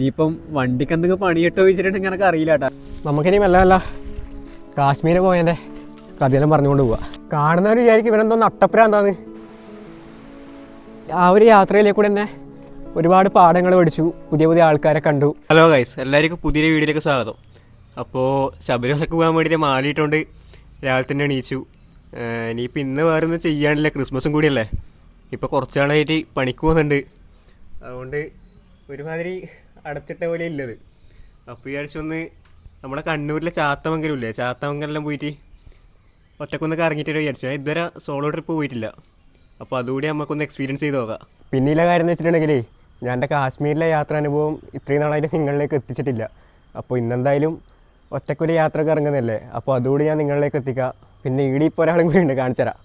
ഇനിയിപ്പം വണ്ടിക്ക് എന്തെങ്കിലും പണിയിട്ടോ വെച്ചിട്ടുണ്ടെങ്കിൽ എനിക്ക് അറിയില്ല കേട്ടാ നമുക്കിനി മെല്ലെ മെല്ലെ കാശ്മീർ പോയതിന്റെ കഥയെല്ലാം പറഞ്ഞുകൊണ്ട് പോവാ. കാണുന്നവർ വിചാരിക്കും ഇവനെന്തോ നട്ടപ്പുരാന്താന്ന് ആ ഒരു യാത്രയിലേക്ക് കൂടെ തന്നെ ഒരുപാട് പാഠങ്ങൾ പഠിച്ചു. പുതിയ പുതിയ ആൾക്കാരെ കണ്ടു. ഹലോ ഗൈസ് എല്ലാവർക്കും പുതിയൊരു വീഡിയോയിലേക്ക് സ്വാഗതം. അപ്പോൾ ശബരിമലക്ക് പോകാൻ വേണ്ടിയിട്ട് മാലിയിട്ടുണ്ട് രാവിലെ തന്നെ എണീച്ചു ഇനിയിപ്പോൾ ഇന്ന് വേറെ ഒന്നും ചെയ്യാനില്ല. ക്രിസ്മസും കൂടിയല്ലേ ഇപ്പോൾ കുറച്ച് നാളായിട്ട് പണിക്ക് പോകുന്നുണ്ട്. അതുകൊണ്ട് ഒരുമാതിരി അടച്ചിട്ട പോലെ ഇല്ലത് അപ്പോൾ ഒന്ന് നമ്മുടെ കണ്ണൂരിലെ ചാത്തമംഗലം ഇല്ലേ? ചാത്തമംഗലം പോയിട്ട് ഒറ്റക്കൊന്ന് കറങ്ങിയിട്ട് വിചാരിച്ചു. ഞാൻ ഇതുവരെ സോളോ ട്രിപ്പ് പോയിട്ടില്ല. അപ്പോൾ അതുകൂടി നമുക്കൊന്ന് എക്സ്പീരിയൻസ് ചെയ്ത് നോക്കാം. പിന്നെയുള്ള കാര്യം എന്ന് വെച്ചിട്ടുണ്ടെങ്കിൽ ഞാൻ എന്റെ കാശ്മീരിലെ യാത്ര അനുഭവം ഇത്രയും നാളായിട്ട് നിങ്ങളിലേക്ക് എത്തിച്ചിട്ടില്ല. അപ്പോൾ ഇന്നെന്തായാലും ഒറ്റക്കൊരു യാത്ര ഇറങ്ങുന്നല്ലേ അപ്പോൾ അതുകൂടി ഞാൻ നിങ്ങളിലേക്ക് എത്തിക്കാം. പിന്നെ ഈടി ഇപ്പോൾ ഒരാളും കൂടി ഉണ്ട് കാണിച്ചു തരാം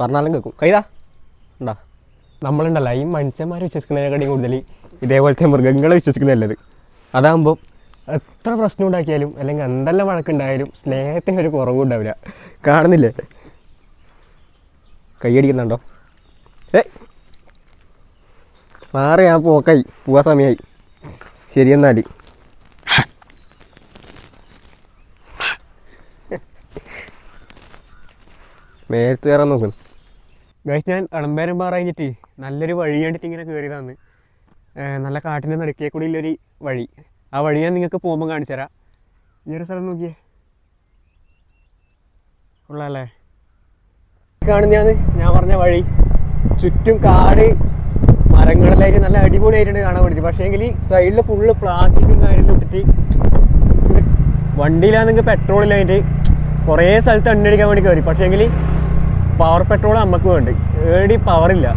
പറഞ്ഞാലും കേൾക്കും. കൈതാ. ഉണ്ടാ? നമ്മളുണ്ടല്ല ഈ മനുഷ്യന്മാർ വിശ്വസിക്കുന്നതിനെക്കാട്ടിയും കൂടുതൽ ഇതേപോലത്തെ മൃഗങ്ങളെ വിശ്വസിക്കുന്ന നല്ലത്. അതാകുമ്പോൾ എത്ര പ്രശ്നം ഉണ്ടാക്കിയാലും അല്ലെങ്കിൽ എന്തെല്ലാം വഴക്കുണ്ടായാലും സ്നേഹത്തിന് ഒരു കുറവും ഉണ്ടാവില്ല. കാണുന്നില്ലേ? കൈയടിക്കുന്നുണ്ടോ ഏ മാറി ഞാൻ പോക്കായി. പോവാ സമയമായി ശരി എന്നാൽ മേലത്ത് കയറാൻ നോക്കുന്നു ഗൈസ് ഞാൻ എളമ്പേരം പാറ കഴിഞ്ഞിട്ട് നല്ലൊരു വഴി കണ്ടിട്ട് ഇങ്ങനെ കയറിയതാണ് നല്ല കാട്ടിന്റെ നടുക്കേ കൂടി ഉള്ളൊരു വഴി. ആ വഴി ഞാൻ നിങ്ങൾക്ക് പോകുമ്പോൾ കാണിച്ചു തരാം. ഈ ഒരു സ്ഥലം നോക്കിയേ. ഉള്ളല്ലേ കാണുന്നതാണ് ഞാൻ പറഞ്ഞ വഴി. ചുറ്റും കാട് മരങ്ങളിലായിട്ട് നല്ല അടിപൊളിയായിട്ടുണ്ട് കാണാൻ വേണ്ടിയിട്ട്. പക്ഷേ എങ്കിൽ സൈഡിൽ ഫുള്ള് പ്ലാസ്റ്റിക്കും കാര്യങ്ങളും ഇട്ടിട്ട് വണ്ടിയിലാണെങ്കിൽ പെട്രോൾ ഇല്ലായിട്ട് കുറേ സ്ഥലത്ത് എണ്ണടിക്കാൻ വേണ്ടി കയറി പക്ഷേ എങ്കിൽ പവർ പെട്രോൾ നമുക്ക് വേണ്ടി. ഏടി പവറില്ല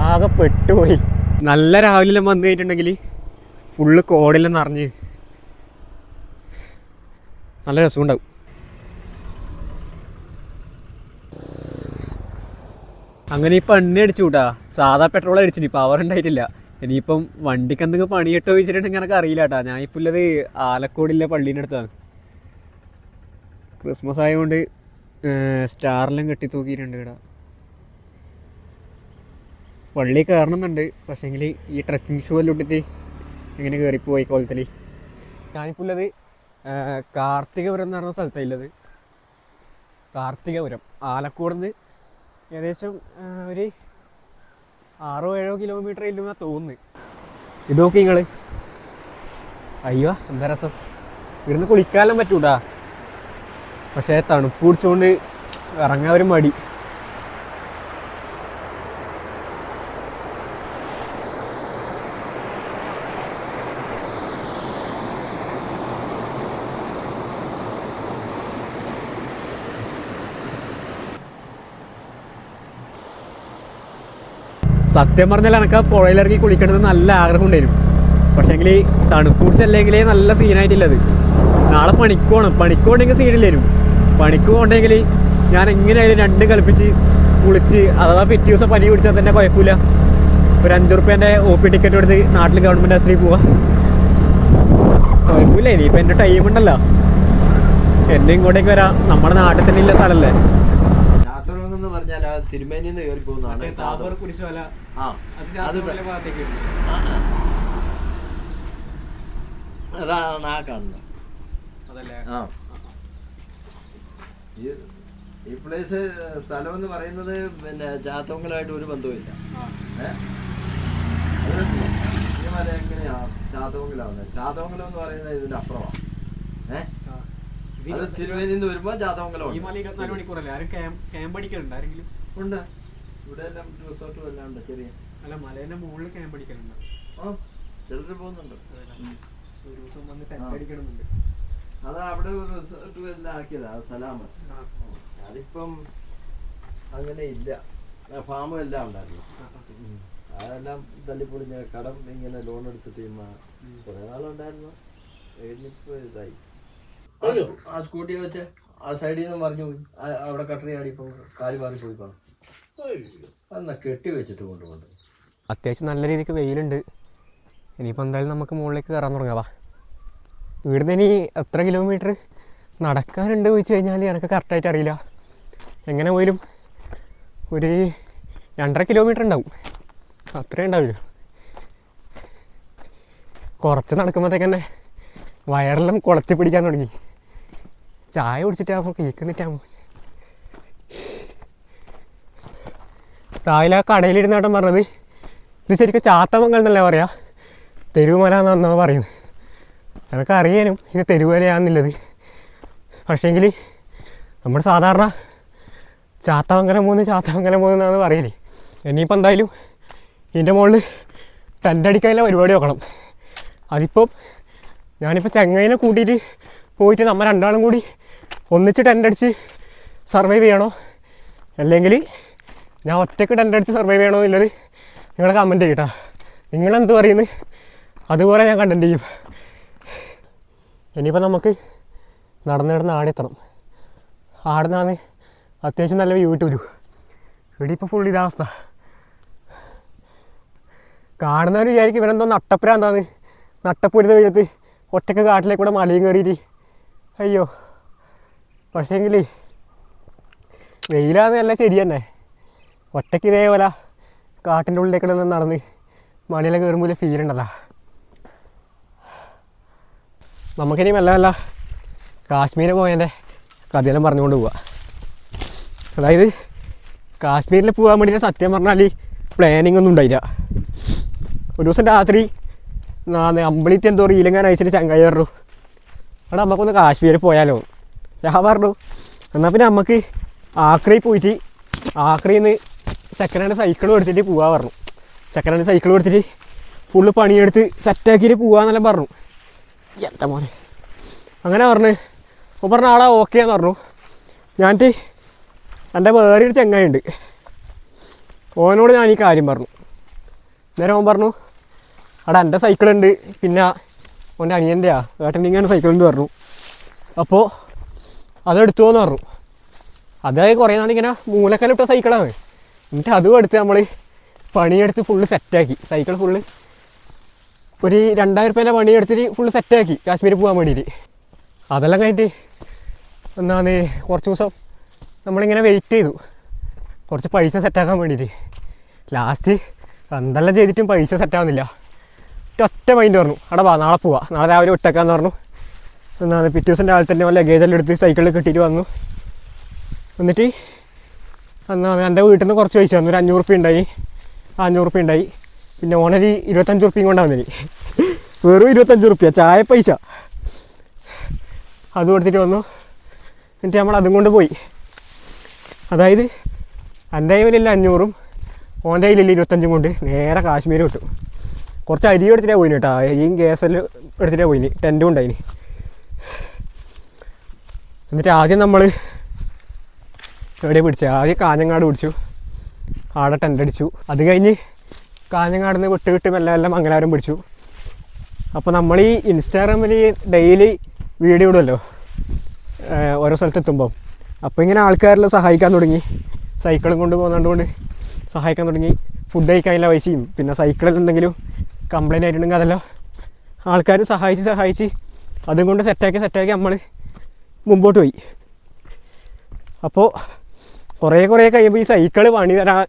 ആകെ പെട്ടുപോയി. നല്ല രാവിലെ വന്നു കഴിഞ്ഞിട്ടുണ്ടെങ്കിൽ ഫുള്ള് കോടിലെന്ന് അറിഞ്ഞ് നല്ല രസമുണ്ടാവും അങ്ങനെ ഇപ്പം എണ്ണ അടിച്ചു കൂട്ടാ സാധാ പെട്രോൾ അടിച്ചിട്ട് പവർ ഉണ്ടായിട്ടില്ല. ഇനിയിപ്പം വണ്ടിക്ക് എന്തെങ്കിലും പണിയിട്ടോ വെച്ചിട്ടുണ്ടെങ്കിൽ എനിക്ക് അറിയില്ല കേട്ടാ ഞാൻ ഇപ്പോൾ ഉള്ളത് ആലക്കോടിലെ പള്ളീന്റെ അടുത്താണ്. ക്രിസ്മസ് ആയതുകൊണ്ട് സ്റ്റാറെല്ലാം കെട്ടി തൂക്കിയിട്ടുണ്ട് ഇവിടെ. വള്ളി കയറണമെന്നുണ്ട് പക്ഷേങ്കിൽ ഈ ട്രക്കിംഗ് ഷൂ എല്ലാം ഇട്ടിട്ട് ഇങ്ങനെ കയറിപ്പോയി കോലത്തിൽ ഞാനിപ്പോൾ ഉള്ളത് കാർത്തികപുരം എന്ന് പറഞ്ഞ സ്ഥലത്താണ് ഉള്ളത് കാർത്തികപുരം. ആലക്കോട് നിന്ന് ഏകദേശം ഒരു ആറോ ഏഴോ കിലോമീറ്റർ ഇല്ലെന്നാണ് തോന്നുന്നത് നോക്കി നിങ്ങൾ അയ്യോ എന്താ രസം? ഇവിടുന്ന് കുളിക്കാനും പറ്റൂട്ടാ പക്ഷേ തണുപ്പ് കുടിച്ചുകൊണ്ട് ഇറങ്ങാൻ ഒരു മടി. സത്യം പറഞ്ഞാൽ എനിക്ക് ആ പുഴയിലിറങ്ങി കുളിക്കണമെന്ന് നല്ല ആഗ്രഹം ഉണ്ടായിരുന്നു. പക്ഷേങ്കിൽ തണുപ്പ് കുടിച്ചല്ലെങ്കിലേ നല്ല സീനായിട്ടില്ലത് നാളെ പണിക്ക് പോകണം പണിക്ക് പോകണമെങ്കിൽ സീനില്ലായിരുന്നു പണിക്ക് പോകണ്ടെങ്കിൽ ഞാൻ എങ്ങനെയായാലും രണ്ടും കളിപ്പിച്ച് കുളിച്ച് അഥവാ പിറ്റേ ദിവസം പനി പിടിച്ചാൽ തന്നെ കുഴപ്പമില്ല. ഒരു അഞ്ചു റുപ്യേന്റെ ഒ പി ടിക്കറ്റ് എടുത്ത് നാട്ടിൽ ഗവൺമെന്റ് ആശുപത്രി പോവാ. കുഴപ്പമില്ല ഇനിയിപ്പോൾ എന്റെ ടൈം ഉണ്ടല്ലോ. എന്നെ ഇങ്ങോട്ടേക്ക് വരാം. നമ്മുടെ നാട്ടിൽ തന്നെ ഇല്ല സ്ഥലമല്ലേ? പറഞ്ഞാൽ ആ തിരുമേനിന്ന് കയറി പോകുന്നതാണ്. ചാത്തറ. ആ അത്. അതാണ് ആ കാണുന്നത്. ആ. ഈ ഈ പ്ലേസ് സ്ഥലം എന്ന് പറയുന്നത് പിന്നെ ചാത്തമംഗലമായിട്ട് ഒരു ബന്ധവുമില്ല? ഈ മല എങ്ങനെയാ ചാത്തമംഗലാവുന്നത് ചാത്തമംഗലം എന്ന് പറയുന്നത് ഇതിന്റെ അപ്പുറമാണ് ഏഹ് അത് തിരുവേനിന്ന് വരുമ്പോ ചാത്തമംഗലം ഈ മല ഇരുപത്തിനാല് മണിക്കൂറല്ലേ? ആരും ക്യാമ്പ് അടിക്കലുണ്ട് ആരെങ്കിലും? ഉണ്ട്. ഇവിടെ എല്ലാം റിസോർട്ടും എല്ലാം ഉണ്ട് ചെറിയ. അല്ല മലേന്റെ മുകളിൽ ക്യാമ്പ് അടിക്കലുണ്ട് ആ ചിലർ പോകുന്നുണ്ട്. ഒരു ദിവസം വന്ന്. ടെന്റ് അടിക്കണമെന്നുണ്ട്. അത് അവിടെ ഒരു റിസോർട്ട് എല്ലാം ആക്കിയതാ സലാമ്. അതിപ്പം അങ്ങനെ ഇല്ല. ഫാമും എല്ലാം ഉണ്ടായിരുന്നു. അതെല്ലാം തല്ലിപ്പൊളിഞ്ഞ കടം ഇങ്ങനെ ലോൺ എടുത്തിട്ട് കുറെ നാളുണ്ടായിരുന്നു. കഴിഞ്ഞിപ്പോ ഇതായി. ആ സ്കൂ- ആ സ്കൂട്ടി വെച്ച് ആ സൈഡിൽ നിന്ന് മറിഞ്ഞു പോയി. അവിടെ കട്ടറി ആടിപ്പോ കാൽ മാറി പോയി കാണും അന്ന കെട്ടി വെച്ചിട്ട് കൊണ്ടുപോകുന്നത് അത്യാവശ്യം നല്ല രീതിക്ക് വെയിലുണ്ട്. ഇനിയിപ്പോൾ എന്തായാലും നമുക്ക് മുകളിലേക്ക് കയറാൻ തുടങ്ങാം. വാ. ഇവിടുന്ന് ഇനി എത്ര കിലോമീറ്റർ നടക്കാനുണ്ട് ചോദിച്ചു കഴിഞ്ഞാൽ എനിക്ക് കറക്റ്റായിട്ട് അറിയില്ല. എങ്ങനെ പോയാലും ഒരു രണ്ടര കിലോമീറ്റർ ഉണ്ടാവും. അത്രയും ഉണ്ടാവില്ല കുറച്ച് നടക്കുമ്പോഴത്തേക്ക് തന്നെ വയറെല്ലാം കുളത്തി പിടിക്കാൻ തുടങ്ങി. ചായ കുടിച്ചിട്ടാകുമ്പോൾ കേൾക്കുന്നിട്ടാകുമ്പോൾ ആ കടയിലിരുന്നാട്ടം പറഞ്ഞത് ഇത് ശരിക്കും ചാത്തമംഗൽ എന്നല്ലേ പറയാ? തെരുവുമല എന്നാണ് പറയുന്നത്. അതൊക്കെ അറിയാനും ഇത് തെരുവേലയാണെന്നുള്ളത്. പക്ഷേങ്കിൽ നമ്മൾ സാധാരണ ചാത്തമംഗലം മൂന്ന് ചാത്തമംഗലം മൂന്ന് എന്നാണ് പറയൽ. ഇനിയിപ്പോൾ എന്തായാലും ഇതിന്റെ മുകളിൽ തന്റടിക്കാനുള്ള പരിപാടി നോക്കണം അതിപ്പം ഞാനിപ്പോൾ ചെങ്ങൈനെ കൂട്ടിയിട്ട് പോയിട്ട് നമ്മൾ രണ്ടാളും കൂടി ഒന്നിച്ച് ടെന്റ് അടിച്ച് സർവൈവ് ചെയ്യണോ? അല്ലെങ്കിൽ ഞാൻ ഒറ്റയ്ക്ക് ടെന്റ് അടിച്ച് സർവൈവ് ചെയ്യണോ എന്നുള്ളത് നിങ്ങൾ കമന്റ് ചെയ്യട്ടാ നിങ്ങളെന്ത് പറയുന്നത് അതുപോലെ ഞാൻ കണ്ടന്റ് ചെയ്യും. ഇനിയിപ്പോൾ നമുക്ക് നടന്ന് നടന്ന് ആടെത്തണം. ആടുന്നാണ് അത്യാവശ്യം നല്ല വ്യൂ കിട്ടൂലു ഇവിടെ ഇപ്പോൾ ഫുൾ ഇതാവസ്ഥ കാണുന്നവർ വിചാരിക്കും ഇവരെന്തോ നട്ടപ്പുരാന്താന്ന് നട്ടപ്പുരുന്ന വെയിലത്ത് ഒറ്റയ്ക്ക് കാട്ടിലേക്ക് കൂടെ മലയും കയറിയിട്ട്. അയ്യോ. പക്ഷേങ്കിൽ വെയിലാന്ന് നല്ല ശരി തന്നെ. ഒറ്റയ്ക്ക് ഇതേപോലെ കാട്ടിന്റെ ഉള്ളിലേക്കൂടെ നടന്ന് മലയിലെ കയറുമ്പോൾ ഫീൽ ഉണ്ടല്ലോ. നമുക്കിനി മെല്ലെ മെല്ലെ കാശ്മീർ പോയതിന്റെ കഥയെല്ലാം പറഞ്ഞുകൊണ്ട് പോവാം. അതായത് കാശ്മീരിൽ പോകാൻ വേണ്ടിയിട്ട് സത്യം പറഞ്ഞാൽ പ്ലാനിങ് ഒന്നും ഉണ്ടായില്ല. ഒരു ദിവസം രാത്രി അമ്പളിറ്റ് എന്തോ റീലെങ്ങാൻ അയച്ചിട്ട് ചങ്ങായി പറഞ്ഞു അവിടെ നമുക്കൊന്ന് കാശ്മീരിൽ പോയാലോ? ഞാൻ പറഞ്ഞു എന്നാൽ പിന്നെ നമുക്ക് ആക്രയിൽ പോയിട്ട് ആക്രയിൽ നിന്ന് സെക്കൻഡ് ഹാൻഡ് സൈക്കിൾ എടുത്തിട്ട് പോകാൻ പറഞ്ഞു. സെക്കൻഡ് ഹാൻഡ് സൈക്കിൾ എടുത്തിട്ട് ഫുള്ള് പണിയെടുത്ത് സെറ്റാക്കിയിട്ട് പോകാന്നെല്ലാം പറഞ്ഞു. എന്താ മോനെ. അങ്ങനെ പറഞ്ഞു. അപ്പോൾ പറഞ്ഞ ആളാ ഓക്കെ എന്ന് പറഞ്ഞു. ഞാനിട്ട് എന്റെ വേറെ ഒരു ചങ്ങായിണ്ട് ഓനോട് ഞാൻ ഈ കാര്യം പറഞ്ഞു. നേരെ ഓൻ പറഞ്ഞു അവിടെ എന്റെ സൈക്കിളുണ്ട് പിന്നെ ഓന്റെ അനിയന്റെയാ. ഏട്ടന്റെ ഇങ്ങനെ സൈക്കിളുണ്ട് പറഞ്ഞു. അപ്പോൾ അതെടുത്തു എന്ന് പറഞ്ഞു. അതായത് കുറേ നാളിങ്ങനെ മൂലക്കലിട്ട സൈക്കിളാണ് എന്നിട്ട് അതും എടുത്ത് നമ്മൾ പണിയെടുത്ത് ഫുള്ള് സെറ്റാക്കി സൈക്കിൾ ഫുള്ള് ഒരു രണ്ടായിരം റുപ്യേന്റെ പണിയെടുത്തിട്ട് ഫുള്ള് സെറ്റാക്കി കാശ്മീരിൽ പോകാൻ വേണ്ടിയിട്ട്. അതെല്ലാം കഴിഞ്ഞിട്ട് എന്നാന്ന് കുറച്ച് ദിവസം നമ്മളിങ്ങനെ വെയിറ്റ് ചെയ്തു. കുറച്ച് പൈസ സെറ്റാക്കാൻ വേണ്ടിയിട്ട്. ലാസ്റ്റ് എന്തെല്ലാം ചെയ്തിട്ടും പൈസ സെറ്റാവുന്നില്ല ഒറ്റ മൈൻഡ് പറഞ്ഞു. അവിടെ വാ നാളെ പോവാ. നാളെ രാവിലെ ഒറ്റക്കാന്ന് പറഞ്ഞു. എന്നാണ് പിറ്റേ ദിവസം രാവിലെ തന്നെ ലഗേജെല്ലാം എടുത്ത് സൈക്കിളിൽ കെട്ടിയിട്ട് വന്നു. എന്നിട്ട് എന്നാണ് എന്റെ വീട്ടിൽ നിന്ന് കുറച്ച് പൈസ വന്നു ഒരു അഞ്ഞൂറ് ഉണ്ടായി. അഞ്ഞൂറ് റുപ്യ ഉണ്ടായി. പിന്നെ ഓണൊരു ഇരുപത്തഞ്ച് ഉറുപ്പ്യം കൊണ്ടാണ് വന്നിനി വെറും ഇരുപത്തഞ്ച് ഉറുപ്പ്യ ചായ പൈസ. അത് കൊടുത്തിട്ട് വന്നു. എന്നിട്ട് നമ്മൾ അതും കൊണ്ട് പോയി. അതായത് എന്റെ കയ്യിലില്ല അഞ്ഞൂറും ഓന്റെ കയ്യിലില്ല ഇരുപത്തഞ്ചും കൊണ്ട് നേരെ കാശ്മീർ കിട്ടും കുറച്ച് അരി എടുത്തിട്ടാണ് പോയിന് കേട്ടോ. അരിയും ഗ്യാസെല്ലാം എടുത്തിട്ടാണ് പോയിന്. ടെന്റും ഉണ്ടായിന്. എന്നിട്ട് ആദ്യം നമ്മൾ എവിടെ പിടിച്ചത് ആദ്യം കാഞ്ഞങ്ങാട് പിടിച്ചു. ആടെ ടെന്റ് അടിച്ചു. അത് കഴിഞ്ഞ് കാഞ്ഞങ്ങാട് നിന്ന് വിട്ട് വിട്ട് മെല്ലെ മെല്ലെ മംഗലാപുരം പിടിച്ചു. അപ്പോൾ നമ്മൾ ഈ ഇൻസ്റ്റാഗ്രാമിൽ ഡെയിലി വീഡിയോ ഇടുമല്ലോ ഓരോ ഓരോ സ്ഥലത്തെത്തുമ്പം അപ്പോൾ ഇങ്ങനെ ആൾക്കാരെല്ലാം സഹായിക്കാൻ തുടങ്ങി. സൈക്കിളും കൊണ്ട് പോകുന്നതുകൊണ്ട് സഹായിക്കാൻ തുടങ്ങി. ഫുഡ് കഴിക്കാനുള്ള പൈസയും. പിന്നെ സൈക്കിളിൽ എന്തെങ്കിലും കംപ്ലൈന്റ് ആയിട്ടുണ്ടെങ്കിൽ അതെല്ലാം ആൾക്കാർ സഹായിച്ച് സഹായിച്ച് അതും കൊണ്ട് സെറ്റാക്കി സെറ്റാക്കി നമ്മൾ മുമ്പോട്ട് പോയി. അപ്പോൾ കുറേ കുറേ കഴിയുമ്പോൾ ഈ സൈക്കിൾ പണി തരാൻ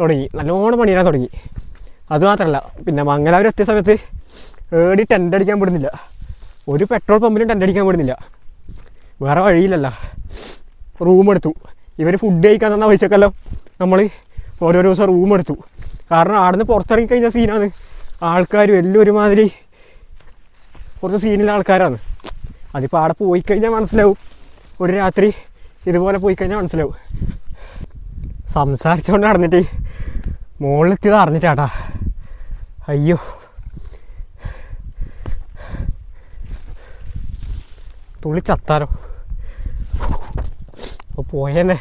തുടങ്ങി. നല്ലോണം പണി തരാൻ തുടങ്ങി. അതുമാത്രമല്ല പിന്നെ മംഗലാപുരം എത്തിയ സമയത്ത് ഏടി ടെന്റ് അടിക്കാൻ വിടുന്നില്ല. ഒരു പെട്രോൾ പമ്പിലും ടെന്റ് അടിക്കാൻ വിടുന്നില്ല. വേറെ വഴിയില്ലല്ലോ. റൂം എടുത്തു. ഇവർ ഫുഡ് കഴിക്കാൻ തന്ന പൈസക്കെല്ലാം നമ്മൾ ഓരോരോ ദിവസം റൂം എടുത്തു. കാരണം ആടുന്ന് പുറത്തിറങ്ങി കഴിഞ്ഞ സീനാണ് ആൾക്കാർ വലിയ ഒരുമാതിരി കുറച്ച് സീനിലെ ആൾക്കാരാണ്. അതിപ്പോൾ ആടെ പോയി കഴിഞ്ഞാൽ മനസ്സിലാവും. ഒരു രാത്രി ഇതുപോലെ പോയി കഴിഞ്ഞാൽ മനസ്സിലാവും. സംസാരിച്ചുകൊണ്ട് നടന്നിട്ട് മുകളിലെത്തിയത് അറിഞ്ഞിട്ടാട്ടാ അയ്യോ. തുള്ളി ചത്താരോ അപ്പോൾ പോയേനെ.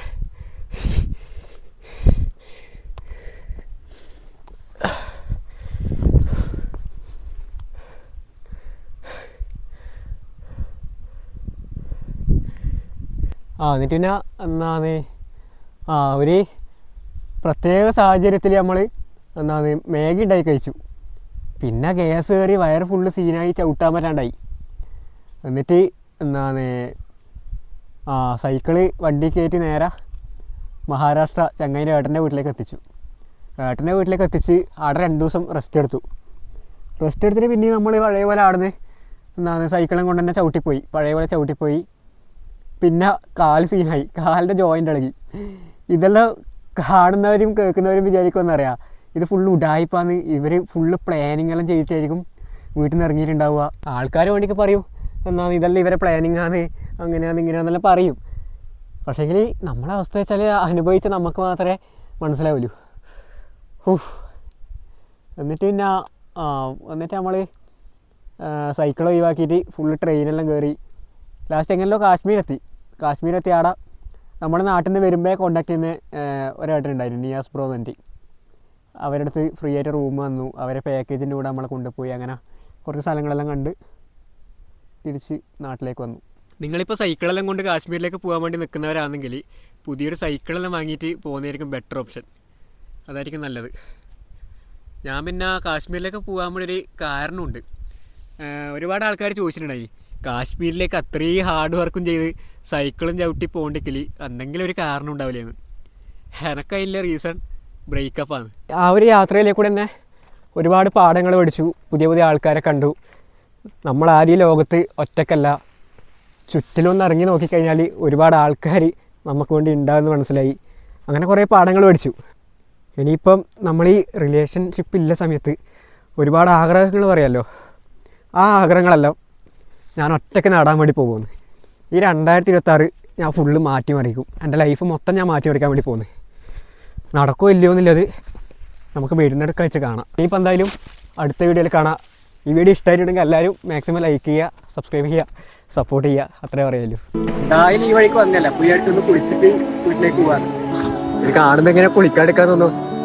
ആ എന്നിട്ട് പിന്നെ എന്നാണ്? ആ ഒരു പ്രത്യേക സാഹചര്യത്തിൽ നമ്മൾ എന്നാണ്? മാഗി ഉണ്ടായി കഴിച്ചു. പിന്നെ ഗ്യാസ് കയറി വയറ് ഫുള്ള് സീനായി ചവിട്ടാൻ പറ്റാണ്ടായി. എന്നിട്ട് എന്താണ് ആ സൈക്കിൾ വണ്ടി കയറ്റി നേരെ മഹാരാഷ്ട്ര ചങ്ങൈന്റെ ഏട്ടന്റെ വീട്ടിലേക്ക് എത്തിച്ചു. ഏട്ടന്റെ വീട്ടിലേക്ക് എത്തിച്ച് അവിടെ രണ്ട് ദിവസം റെസ്റ്റ് എടുത്തു. റെസ്റ്റ് എടുത്തിട്ട് പിന്നെ നമ്മൾ പഴയ പോലെ ആടുന്ന് എന്താണ് സൈക്കിളും കൊണ്ട് തന്നെ ചവിട്ടിപ്പോയി. പഴയ പോലെ ചവിട്ടിപ്പോയി. പിന്നെ കാൽ സീനായി കാലിന്റെ ജോയിന്റ് ഇളകി. ഇതെല്ലാം കാണുന്നവരും കേൾക്കുന്നവരും വിചാരിക്കുമെന്നറിയാം. ഇത് ഫുള്ള് ഉഡായിപ്പാന്ന് ഇവർ ഫുള്ള് പ്ലാനിങ് എല്ലാം ചെയ്തിട്ടായിരിക്കും വീട്ടിൽ നിന്ന് ഇറങ്ങിയിട്ടുണ്ടാവുക. ആൾക്കാർ വേണ്ടിക്ക് പറയും എന്നാൽ ഇതല്ല ഇവരെ പ്ലാനിങ് ആണ് അങ്ങനെയാണ് ഇങ്ങനെയാണെന്നെല്ലാം പറയും. പക്ഷേങ്കിൽ നമ്മളെ അവസ്ഥ വെച്ചാൽ അനുഭവിച്ച നമുക്ക് മാത്രമേ മനസ്സിലാവുള്ളൂ. ഹൂഫ് എന്നിട്ട് പിന്നെ എന്നിട്ട് നമ്മൾ സൈക്കിൾ ഒഴിവാക്കിയിട്ട് ഫുള്ള് ട്രെയിനെല്ലാം കയറി ലാസ്റ്റ് എങ്ങനെയല്ലോ കാശ്മീരെത്തി കാശ്മീരെത്തി. ആടെ നമ്മുടെ നാട്ടിൽ നിന്ന് വരുമ്പോൾ കോണ്ടാക്ട് ചെയ്യുന്ന ഒരേട്ടനുണ്ടായിരുന്നു നിയാസ് ബ്രോ എന്നിട്ട് അവരുടെ അടുത്ത് ഫ്രീ ആയിട്ട് റൂം വന്നു. അവരെ പാക്കേജിന്റെ കൂടെ നമ്മളെ കൊണ്ടുപോയി. അങ്ങനെ കുറച്ച് സ്ഥലങ്ങളെല്ലാം കണ്ട് തിരിച്ച് നാട്ടിലേക്ക് വന്നു. നിങ്ങളിപ്പോൾ സൈക്കിളെല്ലാം കൊണ്ട് കാശ്മീരിലേക്ക് പോകാൻ വേണ്ടി നിൽക്കുന്നവരാണെങ്കിൽ പുതിയൊരു സൈക്കിളെല്ലാം വാങ്ങിയിട്ട് പോകുന്നതായിരിക്കും ബെറ്റർ ഓപ്ഷൻ അതായിരിക്കും നല്ലത്. ഞാൻ പിന്നെ കാശ്മീരിലേക്ക് പോകാൻ വേണ്ടി ഒരു കാരണമുണ്ട്. ഒരുപാട് ആൾക്കാർ ചോദിച്ചിട്ടുണ്ടായി കാശ്മീരിലേക്ക് അത്രയും ഹാർഡ് വർക്കും ചെയ്ത് സൈക്കിളും ചവിട്ടി പോകണ്ടെങ്കിൽ എന്തെങ്കിലും ഒരു കാരണം ഉണ്ടാവില്ലേന്ന്? എനക്കതിന്റെ റീസൺ ബ്രേക്കപ്പാണ് ആ ഒരു യാത്രയിലേക്ക് കൂടെ തന്നെ ഒരുപാട് പാഠങ്ങൾ പഠിച്ചു. പുതിയ പുതിയ ആൾക്കാരെ കണ്ടു. നമ്മൾ ആരും ഈ ലോകത്ത് ഒറ്റക്കല്ല. ചുറ്റിലൊന്ന് ഇറങ്ങി നോക്കിക്കഴിഞ്ഞാൽ ഒരുപാട് ആൾക്കാർ നമുക്ക് വേണ്ടി ഉണ്ടാകുമെന്ന് മനസ്സിലായി. അങ്ങനെ കുറേ പാഠങ്ങൾ പഠിച്ചു. ഇനിയിപ്പം നമ്മൾ ഈ റിലേഷൻഷിപ്പ് ഇല്ല സമയത്ത് ഒരുപാട് ആഗ്രഹങ്ങൾ പറയാമല്ലോ ആ ആഗ്രഹങ്ങളെല്ലാം ഞാൻ ഒറ്റയ്ക്ക് നേടാൻ വേണ്ടി പോകുന്നു. ഈ രണ്ടായിരത്തി ഇരുപത്താറ് ഞാൻ ഫുള്ള് മാറ്റി മറിക്കും എന്റെ ലൈഫ് മൊത്തം ഞാൻ മാറ്റി മറിക്കാൻ വേണ്ടി പോകുന്നത് നടക്കുമോ ഇല്ലയോ എന്നുള്ളത് നമുക്ക് വരുന്നിടക്ക് വെച്ച് കാണാം. ഇനിയിപ്പോൾ എന്തായാലും അടുത്ത വീഡിയോയിൽ കാണാം. ഈ വീഡിയോ ഇഷ്ടമായിട്ടുണ്ടെങ്കിൽ എല്ലാവരും മാക്സിമം ലൈക്ക് ചെയ്യുക സബ്സ്ക്രൈബ് ചെയ്യുക സപ്പോർട്ട് ചെയ്യുക. അത്രേ പറയുള്ളൂ. ഈ വഴിക്ക് വന്നല്ല പുള്ളി അടിച്ചൊന്ന് കുളിച്ചിട്ട് വീട്ടിലേക്ക് പോകാം ഇത് കാണുമ്പോൾ എങ്ങനെ കുളിക്കാണ്ടിരിക്കാൻ തോന്നുന്നു